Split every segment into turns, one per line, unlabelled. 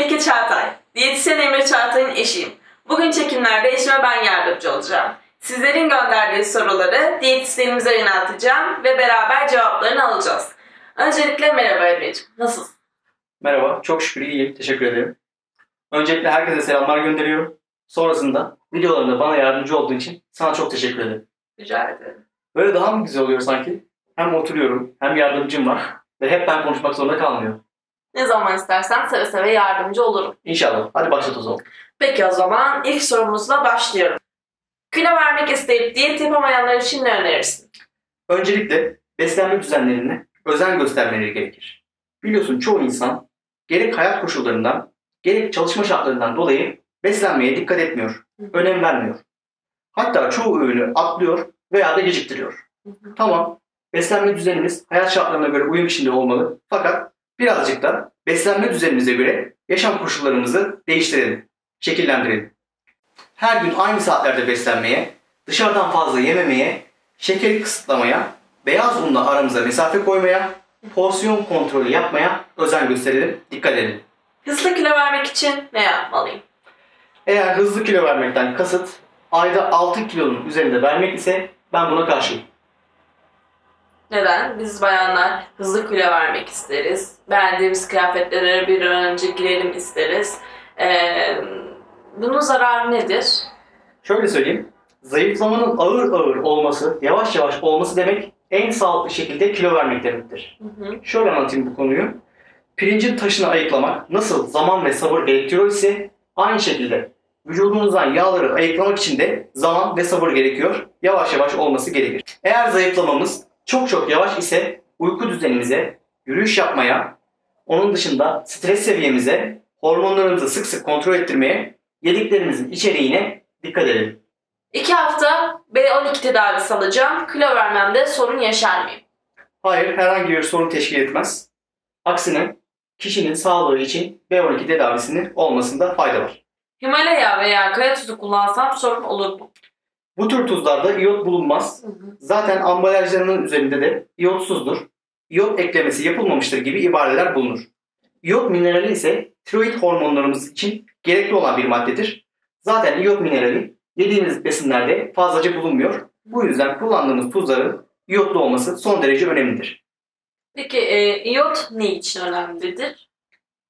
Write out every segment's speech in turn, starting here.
Melike Çağatay. Diyetisyen Emre Çağatay'ın eşiyim. Bugün çekimlerde eşime ben yardımcı olacağım. Sizlerin gönderdiği soruları diyetisyenimize yönelteceğim ve beraber cevaplarını alacağız. Öncelikle merhaba Emre'ciğim. Nasılsın?
Merhaba, çok şükür iyiyim. Teşekkür ederim. Öncelikle herkese selamlar gönderiyorum. Sonrasında videolarında bana yardımcı olduğun için sana çok teşekkür ederim.
Rica ederim.
Böyle daha mı güzel oluyor sanki? Hem oturuyorum, hem yardımcım var ve hep ben konuşmak zorunda kalmıyor.
Ne zaman istersen seve seve yardımcı olurum.
İnşallah. Hadi başlat o zaman.
Peki o zaman ilk sorumuzla başlıyorum. Kilo vermek isteyip diyet yapamayanlar için ne önerirsin?
Öncelikle beslenme düzenlerine özen göstermeleri gerekir. Biliyorsun çoğu insan gerek hayat koşullarından gerek çalışma şartlarından dolayı beslenmeye dikkat etmiyor, önem vermiyor. Hatta çoğu öğünü atlıyor veya da geciktiriyor. Tamam, beslenme düzenimiz hayat şartlarına göre uyum içinde olmalı. Fakat birazcık da beslenme düzenimize göre yaşam koşullarımızı değiştirelim, şekillendirelim. Her gün aynı saatlerde beslenmeye, dışarıdan fazla yememeye, şekeri kısıtlamaya, beyaz unla aramıza mesafe koymaya, porsiyon kontrolü yapmaya özen gösterelim, dikkat edelim.
Hızlı kilo vermek için ne yapmalıyım?
Eğer hızlı kilo vermekten kasıt ayda 6 kilonun üzerinde vermek ise ben buna karşıyım.
Neden? Biz bayanlar hızlı kilo vermek isteriz. Beğendiğimiz kıyafetlere bir an önce girelim isteriz. Ee, bunun zararı nedir?
Şöyle söyleyeyim. Zayıflamanın ağır ağır olması, yavaş yavaş olması demek en sağlıklı şekilde kilo vermek demektir.
Hı hı.
Şöyle anlatayım bu konuyu. Pirincin taşını ayıklamak nasıl zaman ve sabır gerektiriyor ise aynı şekilde vücudunuzdan yağları ayıklamak için de zaman ve sabır gerekiyor. Yavaş yavaş olması gerekir. Eğer zayıflamamız çok çok yavaş ise uyku düzenimize, yürüyüş yapmaya, onun dışında stres seviyemize, hormonlarımızı sık sık kontrol ettirmeye, yediklerimizin içeriğine dikkat edelim.
İki hafta B12 tedavisi alacağım. Kilo vermemde sorun yaşar mıyım?
Hayır, herhangi bir sorun teşkil etmez. Aksine kişinin sağlığı için B12 tedavisinin olmasında fayda var.
Himalaya veya kaya tuzu kullansam sorun olur mu?
Bu tür tuzlarda iyot bulunmaz. Zaten ambalajlarının üzerinde de iyotsuzdur. İyot eklemesi yapılmamıştır gibi ibareler bulunur. İyot minerali ise tiroid hormonlarımız için gerekli olan bir maddedir. Zaten iyot minerali yediğimiz besinlerde fazlaca bulunmuyor. Bu yüzden kullandığımız tuzların iyotlu olması son derece önemlidir.
Peki e, iyot ne için önemlidir?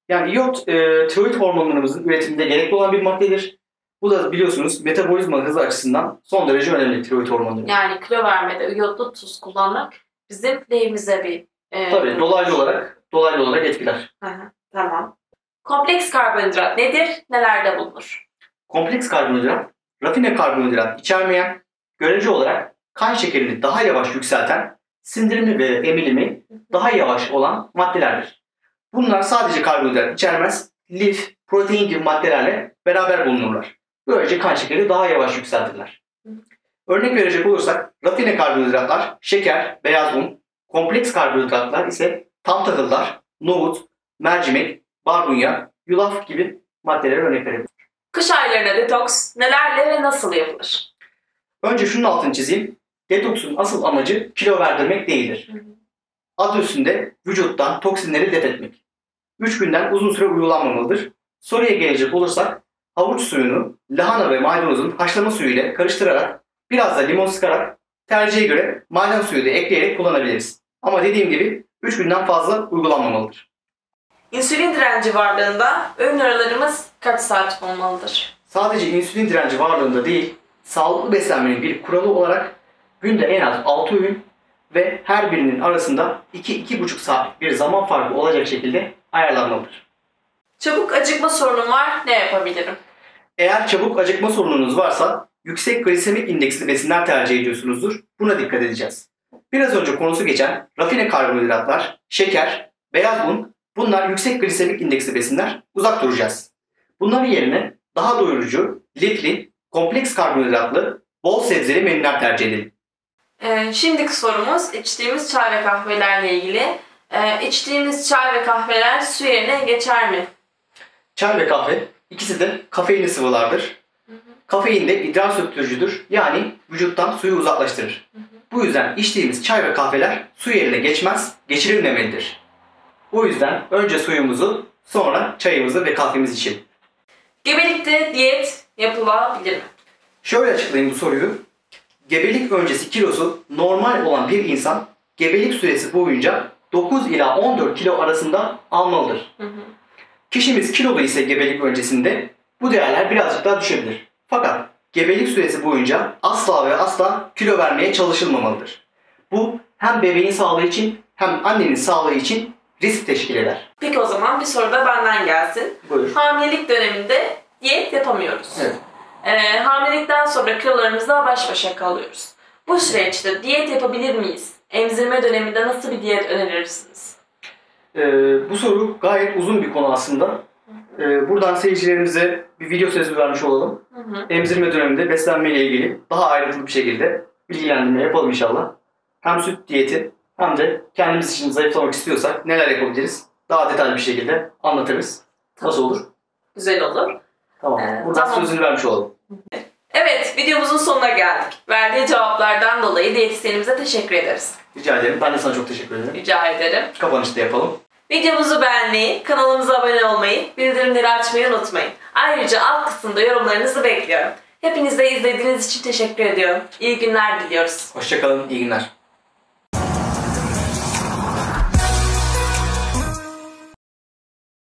Yani iyot e, tiroid hormonlarımızın üretiminde gerekli olan bir maddedir. Bu da biliyorsunuz metabolizma hızı açısından son derece önemli tiroid hormonları.
Yani kilo vermede iyotlu tuz kullanmak bizim lehimize bir... E,
Tabii dolaylı olarak dolaylı olarak etkiler.
Hı hı, tamam. Kompleks karbonhidrat nedir? Nelerde bulunur?
Kompleks karbonhidrat, rafine karbonhidrat içermeyen, görece olarak kan şekerini daha yavaş yükselten, sindirimi ve emilimi daha yavaş olan maddelerdir. Bunlar sadece karbonhidrat içermez, lif, protein gibi maddelerle beraber bulunurlar. Böylece kan şekeri daha yavaş yükseltirler. Örnek verecek olursak rafine karbonhidratlar şeker, beyaz un, kompleks karbonhidratlar ise tam tahıllar, nohut, mercimek, barbunya, yulaf gibi maddelere örnek verebiliriz.
Kış aylarına detoks nelerle ve nasıl yapılır?
Önce şunun altını çizeyim. Detoksun asıl amacı kilo verdirmek değildir.
Hı hı.
Adı üstünde vücuttan toksinleri def etmek. 3 günden uzun süre uygulanmamalıdır. Soruya gelecek olursak havuç suyunu lahana ve maydanozun haşlama suyu ile karıştırarak biraz da limon sıkarak tercihe göre maden suyu da ekleyerek kullanabiliriz. Ama dediğim gibi 3 günden fazla uygulanmamalıdır.
İnsülin direnci varlığında öğün aralarımız kaç saat olmalıdır?
Sadece insülin direnci varlığında değil, sağlıklı beslenmenin bir kuralı olarak günde en az 6 öğün ve her birinin arasında 2-2,5 saat bir zaman farkı olacak şekilde ayarlanmalıdır.
Çabuk acıkma sorunum var, ne yapabilirim?
Eğer çabuk acıkma sorununuz varsa yüksek glisemik indeksli besinler tercih ediyorsunuzdur. Buna dikkat edeceğiz. Biraz önce konusu geçen rafine karbonhidratlar, şeker, beyaz un bunlar yüksek glisemik indeksli besinler uzak duracağız. Bunların yerine daha doyurucu, lifli, kompleks karbonhidratlı, bol sebzeli menüler tercih edelim.
Ee, şimdiki sorumuz içtiğimiz çay ve kahvelerle ilgili. Ee, içtiğimiz çay ve kahveler su yerine geçer mi?
Çay ve kahve ikisi de kafeinli sıvılardır. Kafein de idrar söktürücüdür. Yani vücuttan suyu uzaklaştırır. Bu yüzden içtiğimiz çay ve kahveler su yerine geçmez, geçirilmemelidir. Bu yüzden önce suyumuzu, sonra çayımızı ve kahvemizi içelim.
Gebelikte diyet yapılabilir mi?
Şöyle açıklayayım bu soruyu. Gebelik öncesi kilosu normal olan bir insan gebelik süresi boyunca 9 ila 14 kilo arasında almalıdır.
Hı hı.
Kişimiz kilolu ise gebelik öncesinde bu değerler birazcık daha düşebilir. Fakat gebelik süresi boyunca asla ve asla kilo vermeye çalışılmamalıdır. Bu hem bebeğin sağlığı için hem annenin sağlığı için risk teşkil eder.
Peki o zaman bir soru da benden gelsin.
Buyur.
Hamilelik döneminde diyet yapamıyoruz.
Evet.
Ee, hamilelikten sonra kilolarımızla baş başa kalıyoruz. Bu süreçte diyet yapabilir miyiz? Emzirme döneminde nasıl bir diyet önerirsiniz?
Ee, bu soru gayet uzun bir konu aslında. Ee, buradan seyircilerimize bir video sözü vermiş olalım.
Hı hı.
Emzirme döneminde beslenme ile ilgili daha ayrıntılı bir şekilde bilgilendirme yapalım inşallah. Hem süt diyeti hem de kendimiz için zayıflamak istiyorsak neler yapabiliriz? Daha detaylı bir şekilde anlatırız. Nasıl olur?
Güzel olur.
Tamam.
Ee,
Buradan
tamam.
sözünü vermiş olalım.
Evet, videomuzun sonuna geldik. Verdiği cevaplardan dolayı diyetisyenimize teşekkür ederiz.
Rica ederim. Ben de sana çok teşekkür ederim.
Rica ederim.
Kapanışta yapalım.
Videomuzu beğenmeyi, kanalımıza abone olmayı, bildirimleri açmayı unutmayın. Ayrıca alt kısımda yorumlarınızı bekliyorum. Hepinize izlediğiniz için teşekkür ediyorum. İyi günler diliyoruz.
Hoşçakalın. İyi günler.